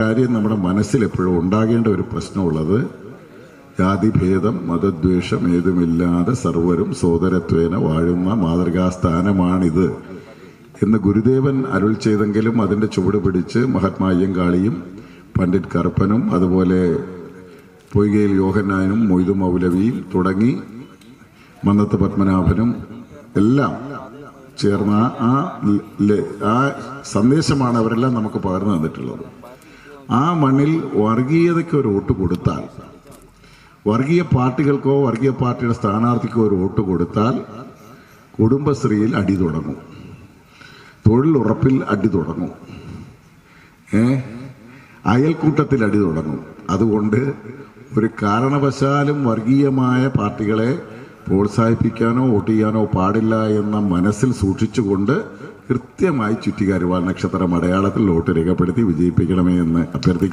കാര്യം നമ്മുടെ മനസ്സിൽ എപ്പോഴും ഉണ്ടാകേണ്ട ഒരു പ്രശ്നമുള്ളത് ജാതിഭേദം മതദ്വേഷം ഏതുമില്ലാതെ സർവരും സോദരത്വേന വാഴുന്ന മാതൃകാസ്ഥാനമാണിത് എന്ന് ഗുരുദേവൻ അരുൾ ചെയ്തെങ്കിലും അതിന്റെ ചുവട് പിടിച്ച് മഹാത്മാ അയ്യങ്കാളിയും പണ്ഡിറ്റ് കറുപ്പനും അതുപോലെ പൊയ്കയിൽ യോഹന്നാനും മൊയ്തു മൗലവിയും തുടങ്ങി മന്നത്ത് പത്മനാഭനും എല്ലാം ചേർന്ന ആ- ആ സന്ദേശമാണ് അവരെല്ലാം നമുക്ക് പകർന്നു തന്നിട്ടുള്ളത്. ആ മണ്ണിൽ വർഗീയതയ്ക്ക് ഒരു വോട്ട് കൊടുത്താൽ വർഗീയ പാർട്ടികൾക്കോ വർഗീയ പാർട്ടിയുടെ സ്ഥാനാർത്ഥിക്കോ ഒരു വോട്ട് കൊടുത്താൽ കുടുംബശ്രീയിൽ അടി തുടങ്ങും. തൊഴിലുറപ്പിൽ അടി തുടങ്ങും. ഏ? അയൽക്കൂട്ടത്തിൽ അടി തുടങ്ങും. അതുകൊണ്ട് ഒരു കാരണവശാലും വർഗീയമായ പാർട്ടികളെ പ്രോത്സാഹിപ്പിക്കാനോ വോട്ട് ചെയ്യാനോ പാടില്ല എന്ന മനസ്സിൽ സൂക്ഷിച്ചുകൊണ്ട് കൃത്യമായി ചുറ്റിക്കാരുവാൻ നക്ഷത്രം അടയാളത്തിൽ വോട്ട് രേഖപ്പെടുത്തി വിജയിപ്പിക്കണമേ എന്ന് അഭ്യർത്ഥിക്കുന്നു.